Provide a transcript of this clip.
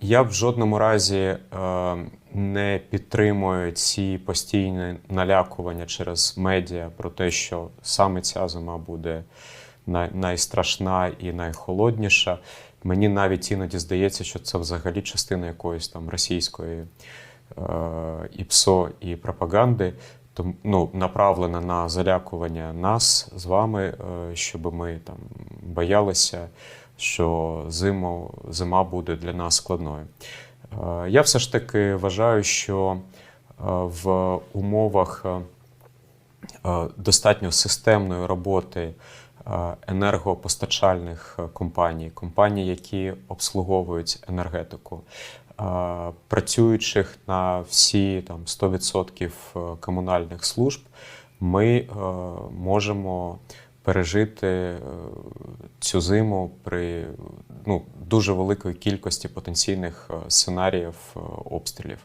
Я в жодному разі е, не підтримую ці постійні налякування через медіа про те, що саме ця зима буде найстрашна і найхолодніша. Мені навіть іноді здається, що це взагалі частина якоїсь там російської е, і ПСО, і пропаганди, ну, направлена на залякування нас з вами, е, щоб ми там боялися, що зиму, зима буде для нас складною. Е, Я все ж таки вважаю, що е, в умовах е, достатньо системної роботи енергопостачальних компаній, компаній, які обслуговують енергетику, працюючих на всі там 100% комунальних служб, ми можемо пережити цю зиму при ну, дуже великої кількості потенційних е, сценаріїв е, обстрілів.